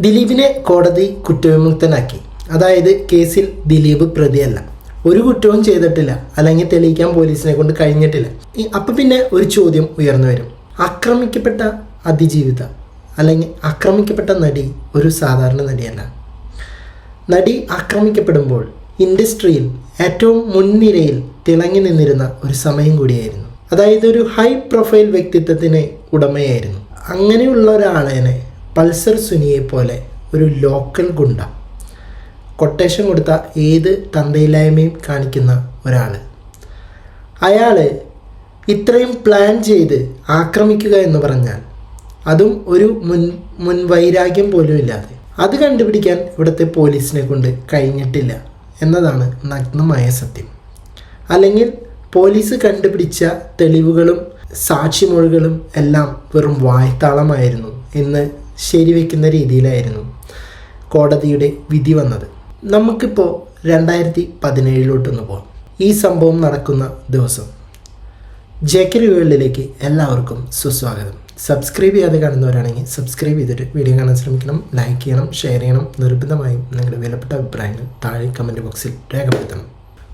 ദിലീപിനെ കോടതി കുറ്റവിമുക്തനാക്കി. അതായത് കേസിൽ ദിലീപ് പ്രതിയല്ല. ഒരു കുറ്റവും ചെയ്തിട്ടില്ല. അല്ലെങ്കിൽ തെളിയിക്കാൻ പോലീസിനെ കൊണ്ട് കഴിഞ്ഞിട്ടില്ല. അപ്പം പിന്നെ ഒരു ചോദ്യം ഉയർന്നു വരും. ആക്രമിക്കപ്പെട്ട അതിജീവിത അല്ലെങ്കിൽ ആക്രമിക്കപ്പെട്ട നടി ഒരു സാധാരണ നടിയല്ല. നടി ആക്രമിക്കപ്പെടുമ്പോൾ ഇൻഡസ്ട്രിയിൽ ഏറ്റവും മുൻനിരയിൽ തിളങ്ങി നിന്നിരുന്ന ഒരു സമയം കൂടിയായിരുന്നു. അതായത് ഒരു ഹൈ പ്രൊഫൈൽ വ്യക്തിത്വത്തിന് ഉടമയായിരുന്നു. അങ്ങനെയുള്ള ഒരാളേനെ പൾസർ സുനിയെ പോലെ ഒരു ലോക്കൽ ഗുണ്ട. കൊട്ടേഷൻ കൊടുത്ത ഏത് തന്തയില്ലായ്മയും കാണിക്കുന്ന ഒരാൾ അയാൾ ഇത്രയും പ്ലാൻ ചെയ്ത് ആക്രമിക്കുക എന്ന് പറഞ്ഞാൽ അതും ഒരു മുൻ വൈരാഗ്യം പോലും ഇല്ലാതെ. അത് കണ്ടുപിടിക്കാൻ ഇവിടുത്തെ പോലീസിനെ കൊണ്ട് കഴിഞ്ഞിട്ടില്ല എന്നതാണ് നഗ്നമായ സത്യം. അല്ലെങ്കിൽ പോലീസ് കണ്ടുപിടിച്ച തെളിവുകളും സാക്ഷിമൊഴികളും എല്ലാം വെറും വായ്ത്താളമായിരുന്നു എന്ന് ശരിവെക്കുന്ന രീതിയിലായിരുന്നു കോടതിയുടെ വിധി വന്നത്. നമുക്കിപ്പോൾ രണ്ടായിരത്തി പതിനേഴിലോട്ടൊന്ന് പോകാം ഈ സംഭവം നടക്കുന്ന ദിവസം ജെക്ക് വേൾഡിലേക്ക് എല്ലാവർക്കും സുസ്വാഗതം. സബ്സ്ക്രൈബ് ചെയ്യാതെ കാണുന്നവരാണെങ്കിൽ സബ്സ്ക്രൈബ് ചെയ്തിട്ട് വീഡിയോ കാണാൻ ശ്രമിക്കണം ലൈക്ക് ചെയ്യണം ഷെയർ ചെയ്യണം. നിർബന്ധമായും നിങ്ങളുടെ വിലപ്പെട്ട അഭിപ്രായങ്ങൾ താഴെ കമന്റ് ബോക്സിൽ രേഖപ്പെടുത്തണം.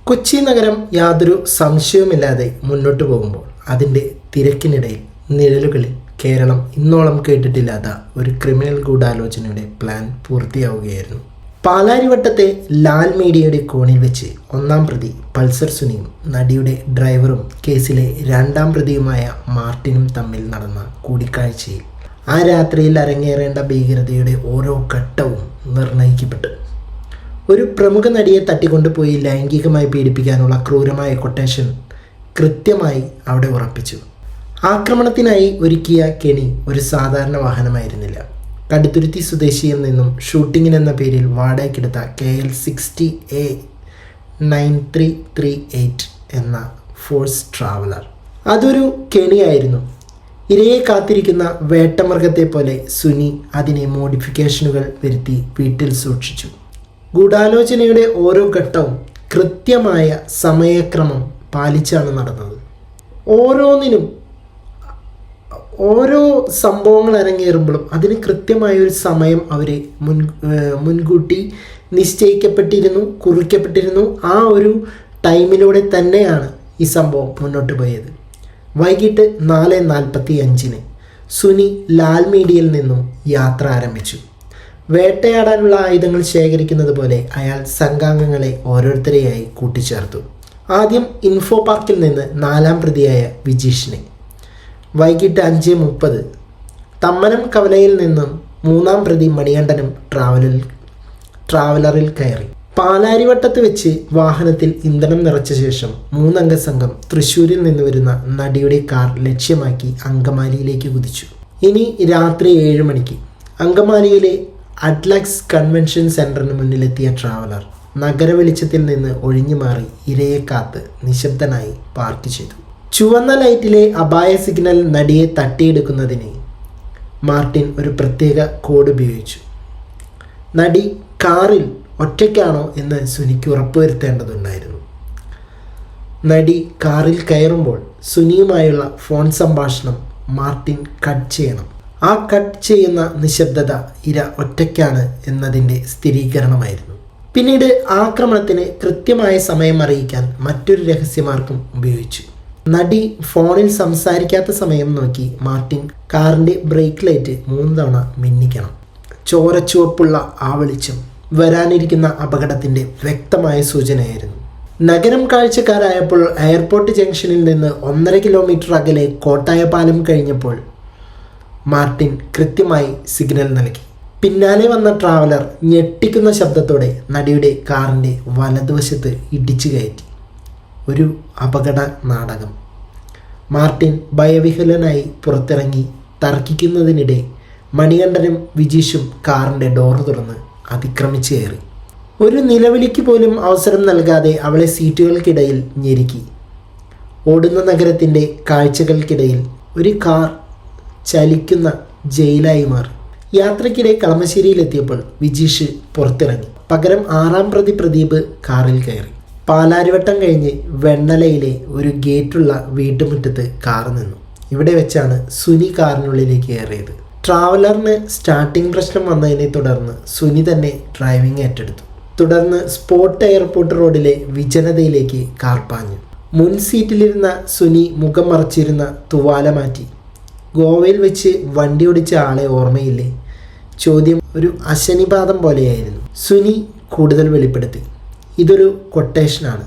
കൊച്ചി നഗരം യാതൊരു സംശയവുമില്ലാതെ മുന്നോട്ട് പോകുമ്പോൾ അതിന്റെ തിരക്കിനിടയിൽ നിഴലുകളിൽ കേരളം ഇന്നോളം കേട്ടിട്ടില്ലാത്ത ഒരു ക്രിമിനൽ ഗൂഢാലോചനയുടെ പ്ലാൻ പൂർത്തിയാവുകയായിരുന്നു. പാലാരിവട്ടത്തെ ലാൽ മീഡിയയുടെ കോണിൽ വെച്ച് ഒന്നാം പ്രതി പൾസർ സുനിയും നടിയുടെ ഡ്രൈവറും കേസിലെ രണ്ടാം പ്രതിയുമായ മാർട്ടിനും തമ്മിൽ നടന്ന കൂടിക്കാഴ്ചയിൽ ആ രാത്രിയിൽ അരങ്ങേറേണ്ട ഭീകരതയുടെ ഓരോ ഘട്ടവും നിർണയിക്കപ്പെട്ടു. ഒരു പ്രമുഖ നടിയെ തട്ടിക്കൊണ്ടുപോയി ലൈംഗികമായി പീഡിപ്പിക്കാനുള്ള ക്രൂരമായ കൊട്ടേഷൻ കൃത്യമായി അവിടെ ഉറപ്പിച്ചു. ആക്രമണത്തിനായി ഒരുക്കിയ കെണി ഒരു സാധാരണ വാഹനമായിരുന്നില്ല. കടുത്തുരുത്തി സ്വദേശിയിൽ നിന്നും ഷൂട്ടിങ്ങിനെന്ന പേരിൽ വാടകയ്ക്കെടുത്ത K L sixty A nine three three eight എന്ന ഫോഴ്സ് ട്രാവലർ. അതൊരു കെണിയായിരുന്നു. ഇരയെ കാത്തിരിക്കുന്ന വേട്ടമൃഗത്തെ പോലെ സുനി അതിനെ മോഡിഫിക്കേഷനുകൾ വരുത്തി വീട്ടിൽ സൂക്ഷിച്ചു. ഗൂഢാലോചനയുടെ ഓരോ ഘട്ടവും കൃത്യമായ സമയക്രമം പാലിച്ചാണ് നടന്നത്. ഓരോന്നിനും ഓരോ സംഭവങ്ങൾ അരങ്ങേറുമ്പോഴും അതിന് കൃത്യമായ ഒരു സമയം അവർ മുൻ മുൻകൂട്ടി നിശ്ചയിക്കപ്പെട്ടിരുന്നു കുറിക്കപ്പെട്ടിരുന്നു. ആ ഒരു ടൈമിലൂടെ തന്നെയാണ് ഈ സംഭവം മുന്നോട്ട് പോയത്. വൈകിട്ട് നാല് നാൽപ്പത്തി അഞ്ചിന് സുനി ലാൽ മീഡിയയിൽ നിന്നും യാത്ര ആരംഭിച്ചു. വേട്ടയാടാനുള്ള ആയുധങ്ങൾ ശേഖരിക്കുന്നത് പോലെ അയാൾ സംഘാംഗങ്ങളെ ഓരോരുത്തരെയായി കൂട്ടിച്ചേർത്തു. ആദ്യം ഇൻഫോ പാർക്കിൽ നിന്ന് നാലാം പ്രതിയായ വിജീഷിനെ വൈകിട്ട് അഞ്ച് മുപ്പത്. തമ്മനം കവലയിൽ നിന്നും മൂന്നാം പ്രതി മണികണ്ഠനും ട്രാവലിൽ ട്രാവലറിൽ കയറി. പാലാരിവട്ടത്ത് വെച്ച് വാഹനത്തിൽ ഇന്ധനം നിറച്ച ശേഷം മൂന്നംഗ സംഘം തൃശ്ശൂരിൽ നിന്ന് വരുന്ന നടിയുടെ കാർ ലക്ഷ്യമാക്കി അങ്കമാലിയിലേക്ക് കുതിച്ചു. ഇനി രാത്രി ഏഴ് മണിക്ക് അങ്കമാലിയിലെ അഡ്ലക്സ് കൺവെൻഷൻ സെന്ററിന് മുന്നിലെത്തിയ ട്രാവലർ നഗര വെളിച്ചത്തിൽ നിന്ന് ഒഴിഞ്ഞു മാറി ഇരയെ കാത്ത് നിശബ്ദനായി പാർക്ക് ചെയ്തു. ചുവന്ന ലൈറ്റിലെ അപായ സിഗ്നൽ നടിയെ തട്ടിയെടുക്കുന്നതിന് മാർട്ടിൻ ഒരു പ്രത്യേക കോഡ് ഉപയോഗിച്ചു. നടി കാറിൽ ഒറ്റയ്ക്കാണോ എന്ന് സുനിക്ക് ഉറപ്പുവരുത്തേണ്ടതുണ്ടായിരുന്നു. നടി കാറിൽ കയറുമ്പോൾ സുനിയുമായുള്ള ഫോൺ സംഭാഷണം മാർട്ടിൻ കട്ട് ചെയ്യണം. ആ കട്ട് ചെയ്യുന്ന നിശബ്ദത ഇര ഒറ്റയ്ക്കാണ് എന്നതിന്റെ സ്ഥിരീകരണമായിരുന്നു. പിന്നീട് ആക്രമണത്തിന് കൃത്യമായ സമയം അറിയിക്കാൻ മറ്റൊരു രഹസ്യമാർഗം ഉപയോഗിച്ചു. നടി ഫോണിൽ സംസാരിക്കാത്ത സമയം നോക്കി മാർട്ടിൻ കാറിന്റെ ബ്രേക്ക് ലൈറ്റ് മൂന്ന് തവണ മിന്നിക്കണം. ചോരച്ചുവപ്പുള്ള ആ വെളിച്ചം വരാനിരിക്കുന്ന അപകടത്തിന്റെ വ്യക്തമായ സൂചനയായിരുന്നു. നഗരം കാഴ്ചക്കാരായപ്പോൾ എയർപോർട്ട് ജംഗ്ഷനിൽ നിന്ന് ഒന്നര കിലോമീറ്റർ അകലെ കോട്ടായ പാലം കഴിഞ്ഞപ്പോൾ മാർട്ടിൻ കൃത്യമായി സിഗ്നൽ നൽകി. പിന്നാലെ വന്ന ട്രാവലർ ഞെട്ടിക്കുന്ന ശബ്ദത്തോടെ നടിയുടെ കാറിന്റെ വലതുവശത്ത് ഇടിച്ചു കയറ്റി. ഒരു അപകട നാടകം. മാർട്ടിൻ ഭയവിഹലനായി പുറത്തിറങ്ങി തർക്കിക്കുന്നതിനിടെ മണികണ്ഠനും വിജീഷും കാറിന്റെ ഡോർ തുറന്ന് അതിക്രമിച്ചു കയറി. ഒരു നിലവിളിക്ക് പോലും അവസരം നൽകാതെ അവളെ സീറ്റുകൾക്കിടയിൽ ഞെരുക്കി. ഓടുന്ന നഗരത്തിന്റെ കാഴ്ചകൾക്കിടയിൽ ഒരു കാർ ചലിക്കുന്ന ജയിലായി മാറി. യാത്രയ്ക്കിടെ കളമശ്ശേരിയിലെത്തിയപ്പോൾ വിജീഷ് പുറത്തിറങ്ങി. പകരം ആറാം പ്രതി പ്രദീപ് കാറിൽ കയറി. പാലാരിവട്ടം കഴിഞ്ഞ് വെണ്ണലയിലെ ഒരു ഗേറ്റുള്ള വീട്ടുമുറ്റത്ത് കാർ നിന്നു. ഇവിടെ വെച്ചാണ് സുനി കാറിനുള്ളിലേക്ക് കയറിയത്. ട്രാവലറിന് സ്റ്റാർട്ടിംഗ് പ്രശ്നം വന്നതിനെ തുടർന്ന് സുനി തന്നെ ഡ്രൈവിംഗ് ഏറ്റെടുത്തു. തുടർന്ന് സ്പോട്ട് എയർപോർട്ട് റോഡിലെ വിജനതയിലേക്ക് കാർ പാഞ്ഞു. മുൻ സീറ്റിലിരുന്ന സുനി മുഖം മറച്ചിരുന്ന തുവാല മാറ്റി. ഗോവയിൽ വെച്ച് വണ്ടി ഓടിച്ച ആളെ ഓർമ്മയില്ലേ? ചോദ്യം ഒരു അശനിപാതം പോലെയായിരുന്നു. സുനി കൂടുതൽ വെളിപ്പെടുത്തി. ഇതൊരു കൊട്ടേഷനാണ്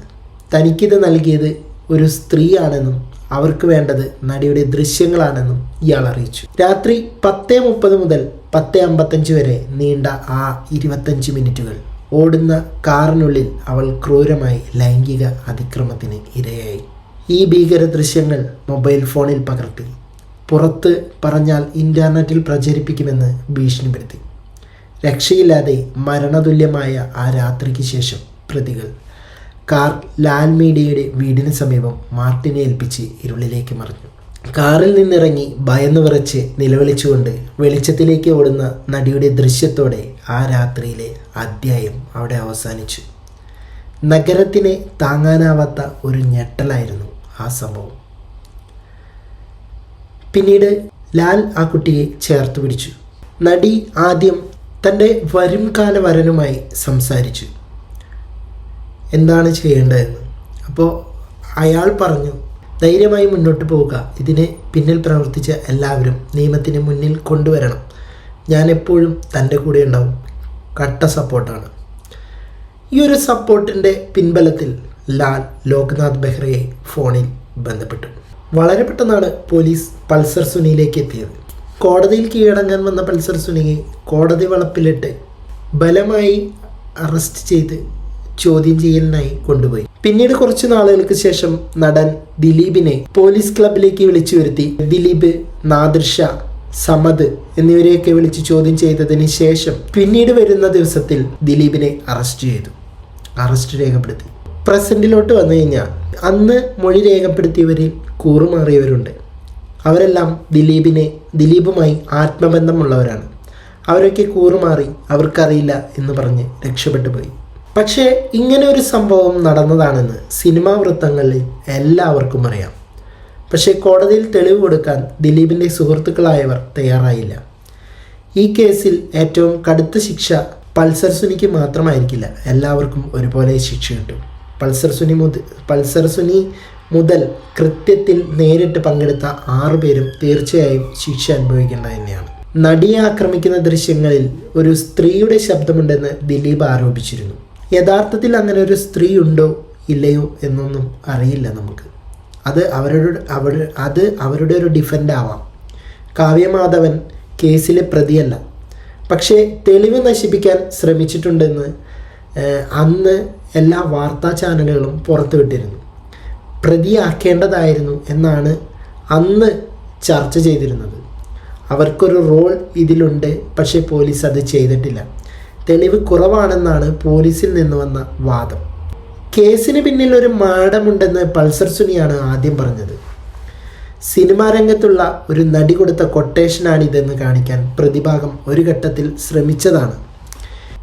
തനിക്കിത് നൽകിയത് ഒരു സ്ത്രീയാണെന്നും അവർക്ക് വേണ്ടത് നടിയുടെ ദൃശ്യങ്ങളാണെന്നും ഇയാൾ അറിയിച്ചു. രാത്രി പത്ത് മുപ്പത് മുതൽ പത്ത് അമ്പത്തഞ്ച് വരെ നീണ്ട ആ ഇരുപത്തഞ്ച് മിനിറ്റുകൾ. ഓടുന്ന കാറിനുള്ളിൽ അവൾ ക്രൂരമായി ലൈംഗിക അതിക്രമത്തിന് ഇരയായി. ഈ ഭീകര ദൃശ്യങ്ങൾ മൊബൈൽ ഫോണിൽ പകർത്തി. പുറത്ത് പറഞ്ഞാൽ ഇന്റർനെറ്റിൽ പ്രചരിപ്പിക്കുമെന്ന് ഭീഷണിപ്പെടുത്തി. രക്ഷയില്ലാതെ മരണതുല്യമായ ആ രാത്രിക്ക് ശേഷം പ്രതികൾ. കാർ ലാൽ മീഡിയയുടെ വീടിന് സമീപം മാർട്ടിനെ ഏൽപ്പിച്ച് ഇരുളിലേക്ക് മറിഞ്ഞു. കാറിൽ നിന്നിറങ്ങി ഭയന്ന് വിറച്ച് നിലവിളിച്ചുകൊണ്ട് വെളിച്ചത്തിലേക്ക് ഓടുന്ന നടിയുടെ ദൃശ്യത്തോടെ ആ രാത്രിയിലെ അധ്യായം അവിടെ അവസാനിച്ചു. നഗരത്തിനെ താങ്ങാനാവാത്ത ഒരു ഞെട്ടലായിരുന്നു ആ സംഭവം. പിന്നീട് ലാൽ ആ കുട്ടിയെ ചേർത്ത് പിടിച്ചു. നടി ആദ്യം തന്റെ വരും കാല വരനുമായി സംസാരിച്ചു. എന്താണ് ചെയ്യേണ്ടതെന്ന് അപ്പോൾ അയാൾ പറഞ്ഞു ധൈര്യമായി മുന്നോട്ട് പോവുക. ഇതിനെ പിന്നിൽ പ്രവർത്തിച്ച എല്ലാവരും നിയമത്തിന് മുന്നിൽ കൊണ്ടുവരണം. ഞാൻ എപ്പോഴും തന്റെ കൂടെ ഉണ്ടാവും. കട്ട സപ്പോർട്ടാണ്. ഈ ഒരു സപ്പോർട്ടിന്റെ പിൻബലത്തിൽ ലാൽ ലോക്നാഥ് ബെഹ്റയെ ഫോണിൽ ബന്ധപ്പെട്ടു. വളരെ പെട്ടെന്നാണ് പോലീസ് പൾസർ സുനിയിലേക്ക് എത്തിയത്. കോടതിയിൽ കീഴടങ്ങാൻ വന്ന പൾസർ സുനിയെ കോടതി വളപ്പിലിട്ട് ബലമായി അറസ്റ്റ് ചെയ്ത് ചോദ്യം ചെയ്യലിനായി കൊണ്ടുപോയി. പിന്നീട് കുറച്ചു നാളുകൾക്ക് ശേഷം നടൻ ദിലീപിനെ പോലീസ് ക്ലബിലേക്ക് വിളിച്ചു വരുത്തി. ദിലീപ് നാദിർഷ സമദ് എന്നിവരെയൊക്കെ വിളിച്ച് ചോദ്യം ചെയ്തതിന് ശേഷം പിന്നീട് വരുന്ന ദിവസത്തിൽ ദിലീപിനെ അറസ്റ്റ് ചെയ്തു. അറസ്റ്റ് രേഖപ്പെടുത്തി. പ്രസന്റിലോട്ട് വന്നു കഴിഞ്ഞാൽ അന്ന് മൊഴി രേഖപ്പെടുത്തിയവരിൽ കൂറുമാറിയവരുണ്ട്. അവരെല്ലാം ദിലീപിനെ ദിലീപുമായി ആത്മബന്ധമുള്ളവരാണ്. അവരൊക്കെ കൂറുമാറി അവർക്കറിയില്ല എന്ന് പറഞ്ഞ് രക്ഷപ്പെട്ടു പോയി പക്ഷേ ഇങ്ങനെ ഒരു സംഭവം നടന്നതാണെന്ന് സിനിമാ വൃത്തങ്ങളിൽ എല്ലാവർക്കും അറിയാം. പക്ഷേ കോടതിയിൽ തെളിവ് കൊടുക്കാൻ ദിലീപിന്റെ സുഹൃത്തുക്കളായവർ തയ്യാറായില്ല. ഈ കേസിൽ ഏറ്റവും കടുത്ത ശിക്ഷ പൾസർ സുനിക്ക് മാത്രമായിരിക്കില്ല. എല്ലാവർക്കും ഒരുപോലെ ശിക്ഷ കിട്ടും. പൾസർ സുനി മുതൽ പൾസർ സുനി മുതൽ കൃത്യത്തിൽ നേരിട്ട് പങ്കെടുത്ത ആറു പേരും തീർച്ചയായും ശിക്ഷ അനുഭവിക്കേണ്ടത് തന്നെയാണ്. നടിയെ ആക്രമിക്കുന്ന ദൃശ്യങ്ങളിൽ ഒരു സ്ത്രീയുടെ ശബ്ദമുണ്ടെന്ന് ദിലീപ് ആരോപിച്ചിരുന്നു. യഥാർത്ഥത്തിൽ അങ്ങനെ ഒരു സ്ത്രീ ഉണ്ടോ ഇല്ലയോ എന്നൊന്നും അറിയില്ല നമുക്ക്. അത് അവരുടെ അവർ അത് അവരുടെ ഒരു ഡിഫൻഡ് ആവാം. കാവ്യമാധവൻ കേസിലെ പ്രതിയല്ല. പക്ഷേ തെളിവ് നശിപ്പിക്കാൻ ശ്രമിച്ചിട്ടുണ്ടെന്ന് അന്ന് എല്ലാ വാർത്താ ചാനലുകളും പുറത്തുവിട്ടിരുന്നു പ്രതിയാക്കേണ്ടതായിരുന്നു എന്നാണ് അന്ന് ചർച്ച ചെയ്തിരുന്നത്. അവർക്കൊരു റോൾ ഇതിലുണ്ട് പക്ഷേ പോലീസ് അത് ചെയ്തിട്ടില്ല. തെളിവ് കുറവാണെന്നാണ് പോലീസിൽ നിന്ന് വന്ന വാദം. കേസിന് പിന്നിൽ ഒരു മാഡമുണ്ടെന്ന് പൾസർ സുനിയാണ് ആദ്യം പറഞ്ഞത്. സിനിമാ രംഗത്തുള്ള ഒരു നടി കൊടുത്ത കൊട്ടേഷനാണിതെന്ന് കാണിക്കാൻ പ്രതിഭാഗം ഒരു ഘട്ടത്തിൽ ശ്രമിച്ചതാണ്.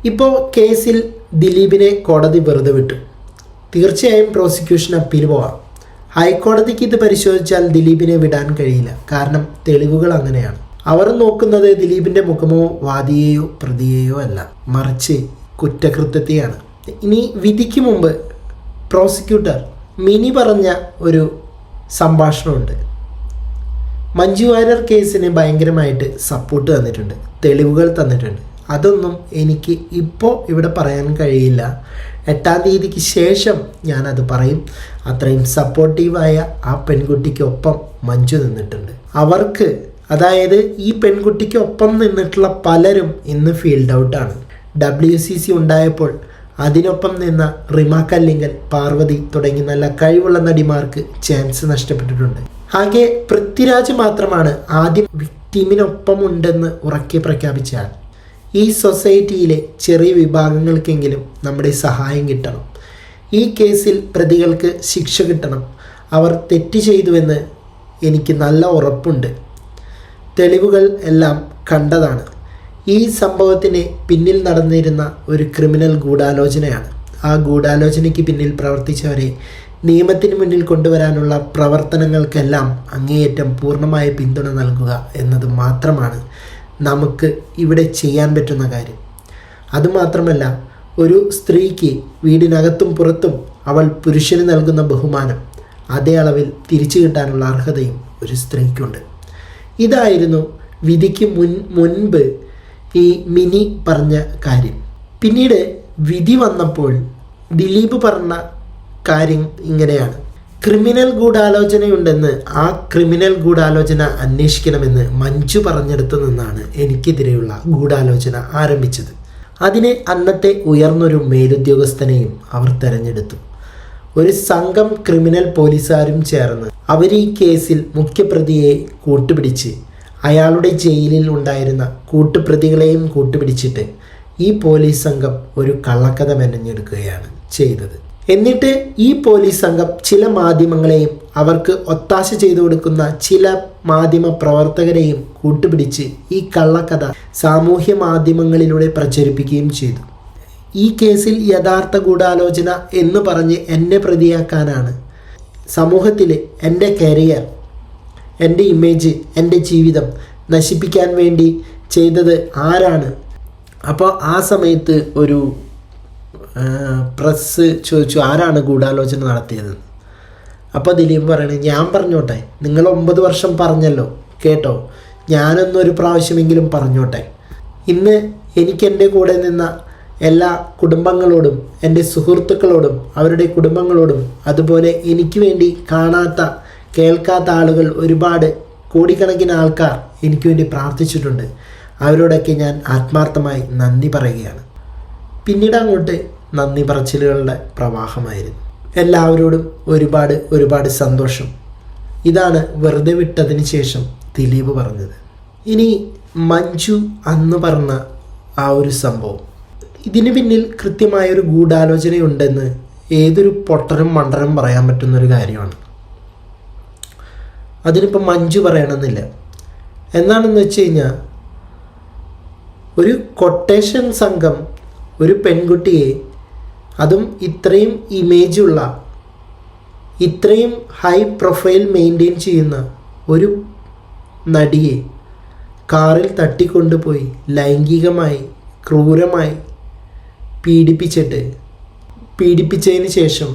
ഇപ്പോൾ കേസിൽ ദിലീപിനെ കോടതി വെറുതെ വിട്ടു. തീർച്ചയായും പ്രോസിക്യൂഷൻ അപ്പീൽ പോവാം. ഹൈക്കോടതിക്ക് ഇത് പരിശോധിച്ചാൽ ദിലീപിനെ വിടാൻ കഴിയില്ല. കാരണം തെളിവുകൾ അങ്ങനെയാണ്. അവർ നോക്കുന്നത് ദിലീപിന്റെ മുഖമോ വാദിയെയോ പ്രതിയെയോ അല്ല. മറിച്ച് കുറ്റകൃത്യത്തെയാണ്. ഇനി വിധിക്ക് മുമ്പ് പ്രോസിക്യൂട്ടർ മിനി പറഞ്ഞ ഒരു സംഭാഷണമുണ്ട്. മഞ്ജു വാര്യർ കേസിന് ഭയങ്കരമായിട്ട് സപ്പോർട്ട് തന്നിട്ടുണ്ട്. തെളിവുകൾ തന്നിട്ടുണ്ട്. അതൊന്നും എനിക്ക് ഇപ്പോൾ ഇവിടെ പറയാൻ കഴിയില്ല. എട്ടാം തീയതിക്ക് ശേഷം ഞാനത് പറയും. അത്രയും സപ്പോർട്ടീവായ ആ പെൺകുട്ടിക്കൊപ്പം മഞ്ജു നിന്നിട്ടുണ്ട്. അവർക്ക് അതായത് ഈ പെൺകുട്ടിക്ക് ഒപ്പം നിന്നിട്ടുള്ള പലരും ഇന്ന് ഫീൽഡ് ഔട്ടാണ് ഡബ്ല്യു സി സി ഉണ്ടായപ്പോൾ അതിനൊപ്പം നിന്ന റിമ കല്ലിങ്കൽ പാർവതി തുടങ്ങി നല്ല കഴിവുള്ള നടിമാർക്ക് ചാൻസ് നഷ്ടപ്പെട്ടിട്ടുണ്ട്. ആകെ പൃഥ്വിരാജ് മാത്രമാണ് ആദ്യം വിക്ടീമിനൊപ്പം ഉണ്ടെന്ന് ഉറക്കെ പ്രഖ്യാപിച്ച ഈ സൊസൈറ്റിയിലെ ചെറിയ വിഭാഗങ്ങൾക്കെങ്കിലും നമ്മുടെ സഹായം കിട്ടണം. ഈ കേസിൽ പ്രതികൾക്ക് ശിക്ഷ കിട്ടണം. അവർ തെറ്റ് ചെയ്തുവെന്ന് എനിക്ക് നല്ല ഉറപ്പുണ്ട്. തെളിവുകൾ എല്ലാം കണ്ടതാണ്. ഈ സംഭവത്തിന് പിന്നിൽ നടന്നിരുന്ന ഒരു ക്രിമിനൽ ഗൂഢാലോചനയാണ്. ആ ഗൂഢാലോചനയ്ക്ക് പിന്നിൽ പ്രവർത്തിച്ചവരെ നിയമത്തിന് മുന്നിൽ കൊണ്ടുവരാനുള്ള പ്രവർത്തനങ്ങൾക്കെല്ലാം അങ്ങേയറ്റം പൂർണമായ പിന്തുണ നൽകുക എന്നത് മാത്രമാണ് നമുക്ക് ഇവിടെ ചെയ്യാൻ പറ്റുന്ന കാര്യം. അതുമാത്രമല്ല ഒരു സ്ത്രീക്ക് വീടിനകത്തും പുറത്തും അവൾ പുരുഷന് നൽകുന്ന ബഹുമാനം അതേ അളവിൽ തിരിച്ചു കിട്ടാനുള്ള അർഹതയും ഒരു സ്ത്രീക്കുണ്ട്. ഇതായിരുന്നു വിധിക്ക് മുൻ മുൻപ് ഈ മിനി പറഞ്ഞ കാര്യം. പിന്നീട് വിധി വന്നപ്പോൾ ദിലീപ് പറഞ്ഞ കാര്യം ഇങ്ങനെയാണ്. ക്രിമിനൽ ഗൂഢാലോചനയുണ്ടെന്ന് ആ ക്രിമിനൽ ഗൂഢാലോചന അന്വേഷിക്കണമെന്ന് മഞ്ജു പറഞ്ഞെടുത്തു നിന്നാണ് എനിക്കെതിരെയുള്ള ഗൂഢാലോചന ആരംഭിച്ചത്. അതിന് അന്നത്തെ ഉയർന്നൊരു മേലുദ്യോഗസ്ഥനെയും അവർ തെരഞ്ഞെടുത്തു. ഒരു സംഘം ക്രിമിനൽ പോലീസുകാരും ചേർന്ന് അവർ ഈ കേസിൽ മുഖ്യപ്രതിയെ കൂട്ടുപിടിച്ച് അയാളുടെ ജയിലിൽ ഉണ്ടായിരുന്ന കൂട്ടുപ്രതികളെയും കൂട്ടുപിടിച്ചിട്ട് ഈ പോലീസ് സംഘം ഒരു കള്ളക്കഥ മെനഞ്ഞെടുക്കുകയാണ് ചെയ്തത്. എന്നിട്ട് ഈ പോലീസ് സംഘം ചില മാധ്യമങ്ങളെയും അവർക്ക് ഒത്താശ ചെയ്തു കൊടുക്കുന്ന ചില മാധ്യമ പ്രവർത്തകരെയും കൂട്ടുപിടിച്ച് ഈ കള്ളക്കഥ സാമൂഹ്യ മാധ്യമങ്ങളിലൂടെ പ്രചരിപ്പിക്കുകയും ചെയ്തു. ഈ കേസിൽ യഥാർത്ഥ ഗൂഢാലോചന എന്ന് പറഞ്ഞ് എന്നെ പ്രതിയാക്കാനാണ്. സമൂഹത്തിൽ എന്റെ കരിയർ എന്റെ ഇമേജ് എന്റെ ജീവിതം നശിപ്പിക്കാൻ വേണ്ടി ചെയ്തത് ആരാണ്? അപ്പോൾ ആ സമയത്ത് ഒരു പ്രസ് ചോദിച്ചു ആരാണ് ഗൂഢാലോചന നടത്തിയത്? അപ്പോൾ ദിലീപ് പറയണേ ഞാൻ പറഞ്ഞോട്ടെ നിങ്ങൾ ഒമ്പത് വർഷം പറഞ്ഞല്ലോ കേട്ടോ? ഞാനൊന്നൊരു പ്രാവശ്യമെങ്കിലും പറഞ്ഞോട്ടെ. ഇന്ന് എനിക്കെന്റെ കൂടെ നിന്ന എല്ലാ കുടുംബങ്ങളോടും എന്റെ സുഹൃത്തുക്കളോടും അവരുടെ കുടുംബങ്ങളോടും അതുപോലെ എനിക്ക് വേണ്ടി കാണാത്ത കേൾക്കാത്ത ആളുകൾ ഒരുപാട് കോടിക്കണക്കിന് ആൾക്കാർ എനിക്ക് വേണ്ടി പ്രാർത്ഥിച്ചിട്ടുണ്ട്. അവരോടൊക്കെ ഞാൻ ആത്മാർത്ഥമായി നന്ദി പറയുകയാണ്. പിന്നീട് അങ്ങോട്ട് നന്ദി പറച്ചിലുകളുടെ പ്രവാഹമായിരുന്നു. എല്ലാവരോടും ഒരുപാട് ഒരുപാട് സന്തോഷം. ഇതാണ് വെറുതെ വിട്ടതിന് ശേഷം ദിലീപ് പറഞ്ഞത്. ഇനി മഞ്ജു അന്ന് പറഞ്ഞ ആ ഒരു സംഭവം. ഇതിന് പിന്നിൽ കൃത്യമായൊരു ഗൂഢാലോചനയുണ്ടെന്ന് ഏതൊരു പൊട്ടനും മണ്ടനും പറയാൻ പറ്റുന്നൊരു കാര്യമാണ്. അതിനിപ്പോൾ മഞ്ജു പറയണമെന്നില്ല. എന്താണെന്ന് വെച്ച് കഴിഞ്ഞാൽ ഒരു കൊട്ടേഷൻ സംഘം ഒരു പെൺകുട്ടിയെ അതും ഇത്രയും ഇമേജുള്ള ഇത്രയും ഹൈ പ്രൊഫൈൽ മെയിന്റെയിൻ ചെയ്യുന്ന ഒരു നടിയെ കാറിൽ തട്ടിക്കൊണ്ടുപോയി ലൈംഗികമായി ക്രൂരമായി പീഡിപ്പിച്ചിട്ട്. പീഡിപ്പിച്ചതിന് ശേഷം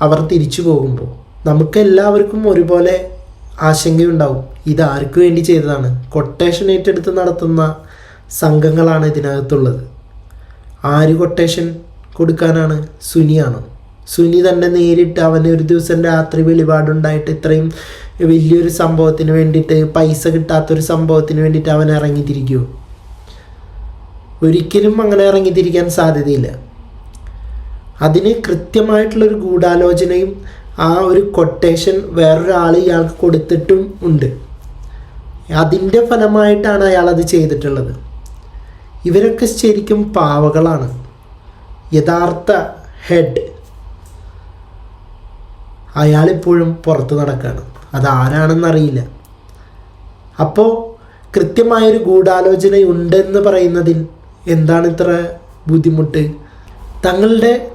അവർ തിരിച്ചു പോകുമ്പോൾ നമുക്കെല്ലാവർക്കും ഒരുപോലെ ആശങ്കയുണ്ടാവും. ഇത് ആർക്ക് വേണ്ടി ചെയ്തതാണ്? കൊട്ടേഷൻ ഏറ്റെടുത്ത് നടത്തുന്ന സംഘങ്ങളാണ് ഇതിനകത്തുള്ളത്. ആര് കൊട്ടേഷൻ കൊടുക്കാനാണ്? സുനിയാണോ? സുനി തന്നെ നേരിട്ട് അവന് ഒരു ദിവസം രാത്രി വെളിപാടുണ്ടായിട്ട് ഇത്രയും വലിയൊരു സംഭവത്തിന് വേണ്ടിയിട്ട് പൈസ കിട്ടാത്തൊരു സംഭവത്തിന് വേണ്ടിയിട്ട് അവൻ ഇറങ്ങിത്തിരിക്കുമോ ഒരിക്കലും അങ്ങനെ ഇറങ്ങിത്തിരിക്കാൻ സാധ്യതയില്ല. അതിന് കൃത്യമായിട്ടുള്ളൊരു ഗൂഢാലോചനയും ആ ഒരു കൊട്ടേഷൻ വേറൊരാൾ ഇയാൾക്ക് കൊടുത്തിട്ടും ഉണ്ട്. അതിന്റെ ഫലമായിട്ടാണ് അയാൾ അത് ചെയ്തിട്ടുള്ളത്. ഇവരൊക്കെ ശരിക്കും പാവകളാണ്. യഥാർത്ഥ ഹെഡ് അയാളിപ്പോഴും പുറത്ത് നടക്കുകയാണ് അതാരാണെന്നറിയില്ല. അപ്പോൾ കൃത്യമായൊരു ഗൂഢാലോചന ഉണ്ടെന്ന് പറയുന്നതിൽ എന്താണ് ഇത്ര ബുദ്ധിമുട്ട്? തങ്ങളുടെ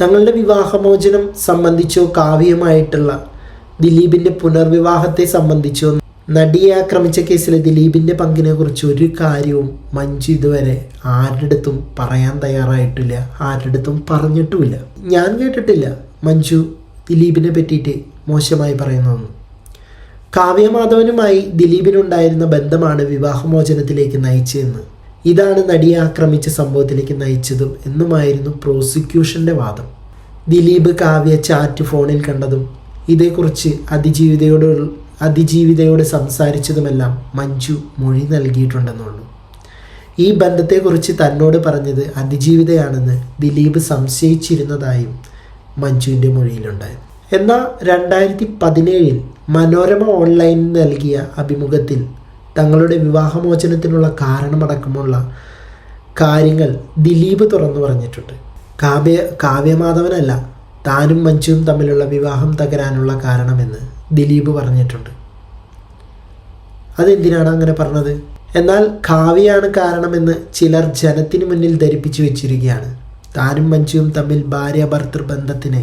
തങ്ങളുടെ വിവാഹമോചനം സംബന്ധിച്ചോ കാവ്യമായിട്ടുള്ള ദിലീപിന്റെ പുനർവിവാഹത്തെ സംബന്ധിച്ചോ നടിയെ ആക്രമിച്ച കേസിലെ ദിലീപിന്റെ പങ്കിനെ കുറിച്ച് ഒരു കാര്യവും മഞ്ജു ഇതുവരെ ആരുടെ അടുത്തും പറയാൻ തയ്യാറായിട്ടില്ല ആരുടെ അടുത്തും പറഞ്ഞിട്ടുമില്ല. ഞാൻ കേട്ടിട്ടില്ല മഞ്ജു ദിലീപിനെ പറ്റിയിട്ട് മോശമായി പറയുന്നതൊന്നും. കാവ്യമാധവനുമായി ദിലീപിനുണ്ടായിരുന്ന ബന്ധമാണ് വിവാഹമോചനത്തിലേക്ക് നയിച്ചതെന്ന്. ഇതാണ് നടിയെ ആക്രമിച്ച സംഭവത്തിലേക്ക് നയിച്ചതും എന്നുമായിരുന്നു പ്രോസിക്യൂഷന്റെ വാദം. ദിലീപ് കാവ്യ ചാറ്റ് ഫോണിൽ കണ്ടതും ഇതേക്കുറിച്ച് അതിജീവിതയോട് അതിജീവിതയോട് സംസാരിച്ചതുമെല്ലാം മഞ്ജു മൊഴി നൽകിയിട്ടുണ്ടെന്നുള്ളൂ. ഈ ബന്ധത്തെക്കുറിച്ച് തന്നോട് പറഞ്ഞത് അതിജീവിതയാണെന്ന് ദിലീപ് സംശയിച്ചിരുന്നതായും മഞ്ജുവിന്റെ മൊഴിയിലുണ്ടായിരുന്നു. എന്നാൽ രണ്ടായിരത്തി പതിനേഴിൽ മനോരമ ഓൺലൈനിൽ നൽകിയ അഭിമുഖത്തിൽ തങ്ങളുടെ വിവാഹമോചനത്തിനുള്ള കാരണമടക്കമുള്ള കാര്യങ്ങൾ ദിലീപ് തുറന്നു പറഞ്ഞിട്ടുണ്ട്. കാവ്യ കാവ്യമാധവനല്ല താനും മഞ്ജുവും തമ്മിലുള്ള വിവാഹം തകരാനുള്ള കാരണമെന്ന് ദിലീപ് പറഞ്ഞിട്ടുണ്ട്. അതെന്തിനാണ് അങ്ങനെ പറഞ്ഞത്? എന്നാൽ കാവ്യയാണ് കാരണമെന്ന് ചിലർ ജനത്തിന് മുന്നിൽ ധരിപ്പിച്ചു വെച്ചിരിക്കുകയാണ്. താനും മഞ്ജുവും തമ്മിൽ ഭാര്യ ഭർത്തൃ ബന്ധത്തിന്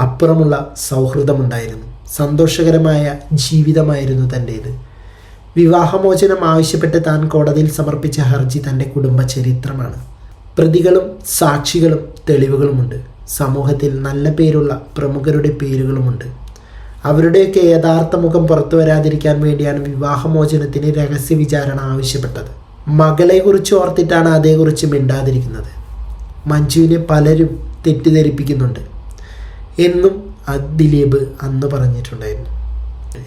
അപ്പുറമുള്ള സൗഹൃദമുണ്ടായിരുന്നു. സന്തോഷകരമായ ജീവിതമായിരുന്നു തന്റേത്. വിവാഹമോചനം ആവശ്യപ്പെട്ട് താൻ കോടതിയിൽ സമർപ്പിച്ച ഹർജി തന്റെ കുടുംബ ചരിത്രമാണ്. പ്രതികളും സാക്ഷികളും തെളിവുകളുമുണ്ട്. സമൂഹത്തിൽ നല്ല പേരുള്ള പ്രമുഖരുടെ പേരുകളുമുണ്ട്. അവരുടെയൊക്കെ യഥാർത്ഥ മുഖം പുറത്തു വരാതിരിക്കാൻ വേണ്ടിയാണ് വിവാഹമോചനത്തിന് രഹസ്യ വിചാരണ ആവശ്യപ്പെട്ടത്. മകളെക്കുറിച്ച് ഓർത്തിട്ടാണ് അതേക്കുറിച്ച് മിണ്ടാതിരിക്കുന്നത്. മഞ്ജുവിനെ പലരും തെറ്റിദ്ധരിപ്പിക്കുന്നുണ്ട്. എന്നും ദിലീപ് അന്ന് പറഞ്ഞിട്ടുണ്ടായിരുന്നു.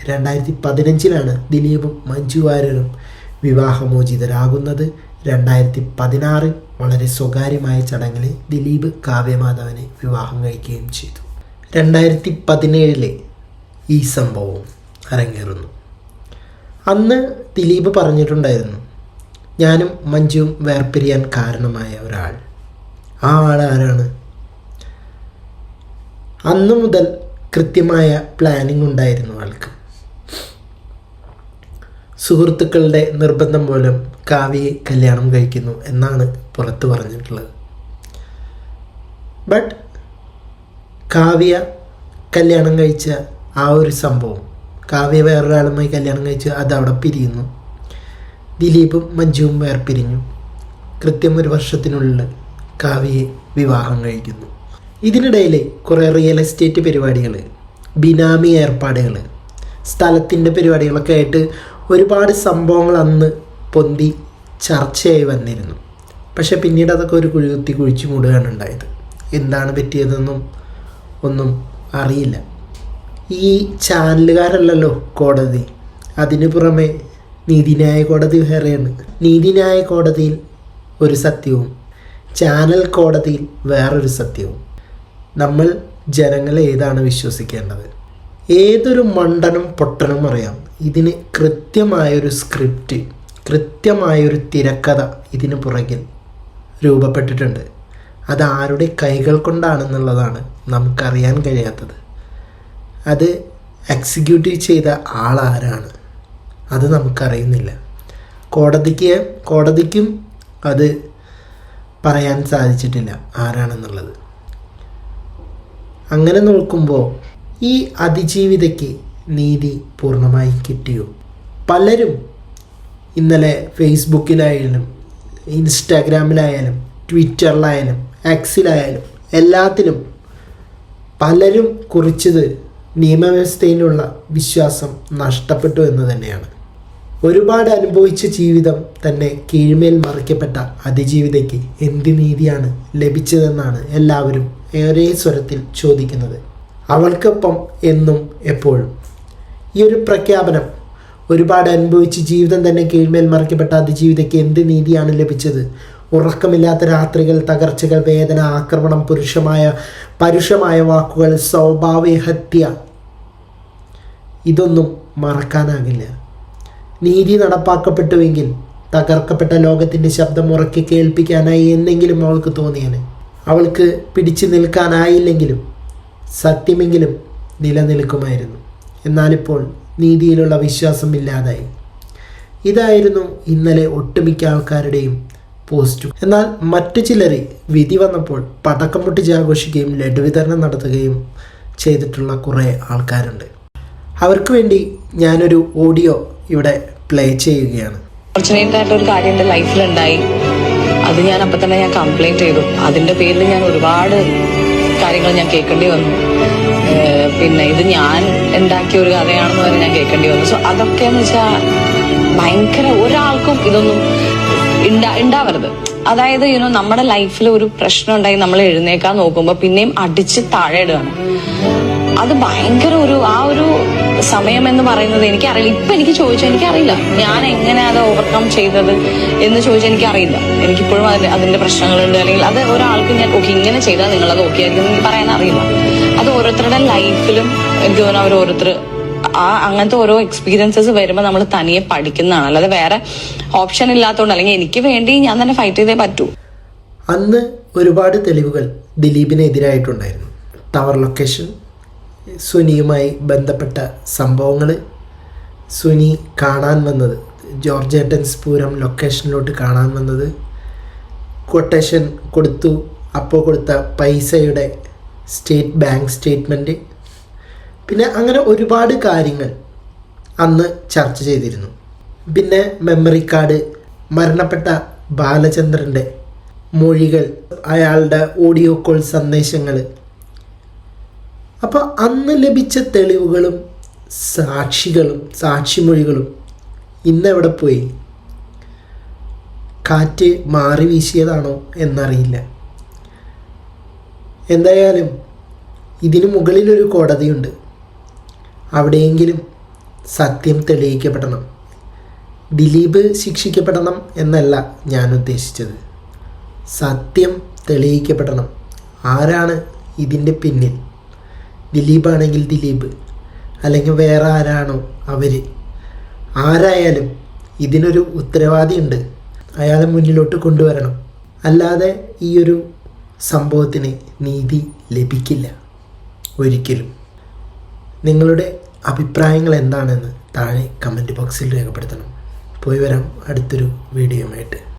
രണ്ടായിരത്തി പതിനഞ്ചിലാണ് ദിലീപും മഞ്ജു വാര്യരും വിവാഹമോചിതരാകുന്നത്. രണ്ടായിരത്തി പതിനാറിൽ വളരെ സ്വകാര്യമായ ചടങ്ങിൽ ദിലീപ് കാവ്യമാധവനെ വിവാഹം കഴിക്കുകയും ചെയ്തു. രണ്ടായിരത്തി പതിനേഴിലെ ഈ സംഭവം അരങ്ങേറുന്നു. അന്ന് ദിലീപ് പറഞ്ഞിട്ടുണ്ടായിരുന്നു ഞാനും മഞ്ജുവും വേർപിരിയാൻ കാരണമായ ഒരാൾ. ആ ആൾ ആരാണ് അന്നു മുതൽ കൃത്യമായ പ്ലാനിംഗ് ഉണ്ടായിരുന്നു ആൾക്ക്. സുഹൃത്തുക്കളുടെ നിർബന്ധം മൂലം കാവ്യയെ കല്യാണം കഴിക്കുന്നു എന്നാണ് പുറത്തു പറഞ്ഞിട്ടുള്ളത്. ബട്ട് കാവ്യ കല്യാണം കഴിച്ച ആ ഒരു സംഭവം കാവ്യ വേറൊരാളുമായി കല്യാണം കഴിച്ച് അത് പിരിയുന്നു. ദിലീപും മഞ്ജുവും വേർപിരിഞ്ഞു. കൃത്യം ഒരു വർഷത്തിനുള്ളിൽ കാവ്യയെ വിവാഹം കഴിക്കുന്നു. ഇതിനിടയിൽ കുറേ റിയൽ എസ്റ്റേറ്റ് പരിപാടികൾ ബിനാമി ഏർപ്പാടുകൾ സ്ഥലത്തിന്റെ പരിപാടികളൊക്കെ ആയിട്ട് ഒരുപാട് സംഭവങ്ങൾ അന്ന് പൊന്തി ചർച്ചയായി വന്നിരുന്നു. പക്ഷേ പിന്നീട് അതൊക്കെ ഒരു കുഴികുത്തി കുഴിച്ചു മൂടുകയാണ് ഉണ്ടായത്. എന്താണ് പറ്റിയതെന്നും ഒന്നും അറിയില്ല. ഈ ചാനലുകാരല്ലല്ലോ കോടതി. അതിനു പുറമെ നീതിന്യായ കോടതി വേറെയാണ്. നീതിന്യായ കോടതിയിൽ ഒരു സത്യവും ചാനൽ കോടതിയിൽ വേറൊരു സത്യവും. നമ്മൾ ജനങ്ങളെ ഏതാണ് വിശ്വസിക്കേണ്ടത്? ഏതൊരു മണ്ടനും പൊട്ടനും അറിയാം. ഇതിന് കൃത്യമായൊരു സ്ക്രിപ്റ്റ് കൃത്യമായൊരു തിരക്കഥ ഇതിന് പുറകിൽ രൂപപ്പെട്ടിട്ടുണ്ട്. അത് ആരുടെ കൈകൾ കൊണ്ടാണെന്നുള്ളതാണ് നമുക്കറിയാൻ കഴിയാത്തത്. അത് എക്സിക്യൂട്ടീവ് ചെയ്ത ആളാരാണ്? അത് നമുക്കറിയുന്നില്ല. കോടതിക്ക് കോടതിക്കും അത് പറയാൻ സാധിച്ചിട്ടില്ല ആരാണെന്നുള്ളത്. അങ്ങനെ നോക്കുമ്പോൾ ഈ അതിജീവിതയ്ക്ക് നീതി പൂർണമായി കിട്ടിയോ? പലരും ഇന്നലെ ഫേസ്ബുക്കിലായാലും ഇൻസ്റ്റാഗ്രാമിലായാലും ട്വിറ്ററിലായാലും എക്സിലായാലും എല്ലാത്തിലും പലരും കുറിച്ചത് നിയമവ്യവസ്ഥയിലുള്ള വിശ്വാസം നഷ്ടപ്പെട്ടു എന്ന് തന്നെയാണ്. ഒരുപാട് അനുഭവിച്ച ജീവിതം തന്നെ കീഴ്മേൽ മറിക്കപ്പെട്ട അതിജീവിതയ്ക്ക് എന്ത് നീതിയാണ് ലഭിച്ചതെന്നാണ് എല്ലാവരും ഏറെ സ്വരത്തിൽ ചോദിക്കുന്നത്. അവൾക്കൊപ്പം എന്നും എപ്പോഴും. ഈ ഒരു പ്രഖ്യാപനം ഒരുപാട് അനുഭവിച്ച് ജീവിതം തന്നെ കീഴ്മേൽ മറിക്കപ്പെട്ട അതിജീവിതയ്ക്ക് എന്ത് നീതിയാണ് ലഭിച്ചത്? ഉറക്കമില്ലാത്ത രാത്രികൾ തകർച്ചകൾ വേദന ആക്രമണം പുരുഷമായ പരുഷമായ വാക്കുകൾ സ്വാഭാവിക ഹത്യ ഇതൊന്നും മറക്കാനാകില്ല. നീതി നടപ്പാക്കപ്പെട്ടുവെങ്കിൽ തകർക്കപ്പെട്ട ലോകത്തിന്റെ ശബ്ദം ഉറക്കി കേൾപ്പിക്കാനായി എന്നെങ്കിലും അവൾക്ക് തോന്നിയേനെ. അവൾക്ക് പിടിച്ചു നിൽക്കാനായില്ലെങ്കിലും സത്യമെങ്കിലും നിലനിൽക്കുമായിരുന്നു. എന്നാലിപ്പോൾ നീതിയിലുള്ള വിശ്വാസം ഇല്ലാതായി. ഇതായിരുന്നു ഇന്നലെ ഒട്ടുമിക്ക ആൾക്കാരുടെയും പോസ്റ്റും. എന്നാൽ മറ്റു ചിലർ വിധി വന്നപ്പോൾ പടക്കം പൊട്ടിച്ച് ആഘോഷിക്കുകയും ലഡു വിതരണം നടത്തുകയും ചെയ്തിട്ടുള്ള കുറേ ആൾക്കാരുണ്ട്. അവർക്ക് വേണ്ടി ഞാനൊരു ഓഡിയോ ഇവിടെ പ്ലേ ചെയ്യുകയാണ്. ഫോർച്ചുനേറ്റ് ആയിട്ട് ഒരു കാര്യം എന്റെ ലൈഫിൽ ഉണ്ടായി അത് ഞാൻ അപ്പൊ തന്നെ ഞാൻ കംപ്ലൈന്റ് ചെയ്തു. അതിന്റെ പേരിൽ ഞാൻ ഒരുപാട് കാര്യങ്ങൾ ഞാൻ കേൾക്കേണ്ടി വന്നു. പിന്നെ ഇത് ഞാൻ ഉണ്ടാക്കിയ ഒരു കഥയാണെന്ന് വരെ ഞാൻ കേൾക്കേണ്ടി വന്നു. സോ അതൊക്കെ എന്ന് വെച്ചാൽ ഭയങ്കര ഒരാൾക്കും ഇതൊന്നും ഉണ്ടാ- ഉണ്ടാവരുത് അതായത് യുനോ നമ്മുടെ ലൈഫിൽ ഒരു പ്രശ്നം ഉണ്ടായി നമ്മൾ എഴുന്നേക്കാൻ നോക്കുമ്പോൾ പിന്നെയും അടിച്ച് താഴെ ഇടുകയാണ്. അത് ഭയങ്കര ഒരു ആ ഒരു സമയം എന്ന് പറയുന്നത് എനിക്കറിയില്ല. ഇപ്പൊ എനിക്ക് ചോദിച്ചാൽ എനിക്കറിയില്ല. ഞാൻ എങ്ങനെ അത് ഓവർകം ചെയ്തത് എന്ന് ചോദിച്ചാൽ എനിക്കറിയില്ല. എനിക്കിപ്പോഴും അതിന്റെ അതിന്റെ പ്രശ്നങ്ങളുണ്ട്. അല്ലെങ്കിൽ അത് ഒരാൾക്ക് ഞാൻ ഓക്കെ ഇങ്ങനെ ചെയ്താൽ നിങ്ങൾ അത് ഓക്കെ ആയിരിക്കും എനിക്ക് പറയാൻ അറിയില്ല അത് ഓരോരുത്തരുടെ ലൈഫിലും എനിക്ക് തോന്നുന്നു അവർ ഓരോരുത്തർ ആ അങ്ങനത്തെ ഓരോ എക്സ്പീരിയൻസസ് വരുമ്പോൾ നമ്മൾ തനിയെ പഠിക്കുന്നതാണ് അല്ലാതെ വേറെ ഓപ്ഷൻ ഇല്ലാത്തതുകൊണ്ട് അല്ലെങ്കിൽ എനിക്ക് വേണ്ടി ഞാൻ തന്നെ ഫൈറ്റ് ചെയ്തേ പറ്റൂ. അന്ന് ഒരുപാട് തെളിവുകൾ ദിലീപിനെതിരായിട്ടുണ്ടായിരുന്നു. ടവർ ലൊക്കേഷൻ സുനിയുമായി ബന്ധപ്പെട്ട സംഭവങ്ങൾ സുനി കാണാൻ വന്നത് ജോർജ് ഏട്ടൻസ് പൂരം ലൊക്കേഷനിലോട്ട് കാണാൻ വന്നത്. കൊട്ടേഷൻ കൊടുത്തു അപ്പോൾ കൊടുത്ത പൈസയുടെ സ്റ്റേറ്റ് ബാങ്ക് സ്റ്റേറ്റ്മെന്റ് പിന്നെ അങ്ങനെ ഒരുപാട് കാര്യങ്ങൾ അന്ന് ചർച്ച ചെയ്തിരുന്നു. പിന്നെ മെമ്മറി കാർഡ് മരണപ്പെട്ട ബാലചന്ദ്രന്റെ മൊഴികൾ അയാളുടെ ഓഡിയോ കോൾ സന്ദേശങ്ങൾ അപ്പോൾ അന്ന് ലഭിച്ച തെളിവുകളും സാക്ഷികളും സാക്ഷിമൊഴികളും ഇന്നെവിടെ പോയി? കാറ്റ് മാറി വീശിയതാണോ എന്നറിയില്ല. എന്തായാലും ഇതിനു മുകളിലൊരു കോടതിയുണ്ട്. അവിടെയെങ്കിലും സത്യം തെളിയിക്കപ്പെടണം. ദിലീപ് ശിക്ഷിക്കപ്പെടണം എന്നല്ല ഞാൻ ഉദ്ദേശിച്ചത്. സത്യം തെളിയിക്കപ്പെടണം. ആരാണ് ഇതിന്റെ പിന്നിൽ? ദിലീപാണെങ്കിൽ ദിലീപ്. അല്ലെങ്കിൽ വേറെ ആരാണോ അവർ ആരായാലും ഇതിനൊരു ഉത്തരവാദിയുണ്ട്. അയാളെ മുന്നിലോട്ട് കൊണ്ടുവരണം. അല്ലാതെ ഈ ഒരു സംഭവത്തിന് നീതി ലഭിക്കില്ല. ഒരിക്കലും. നിങ്ങളുടെ അഭിപ്രായങ്ങൾ എന്താണെന്ന് താഴെ കമന്റ് ബോക്സിൽ രേഖപ്പെടുത്തണം. പോയി വരാം അടുത്തൊരു വീഡിയോയുമായിട്ട്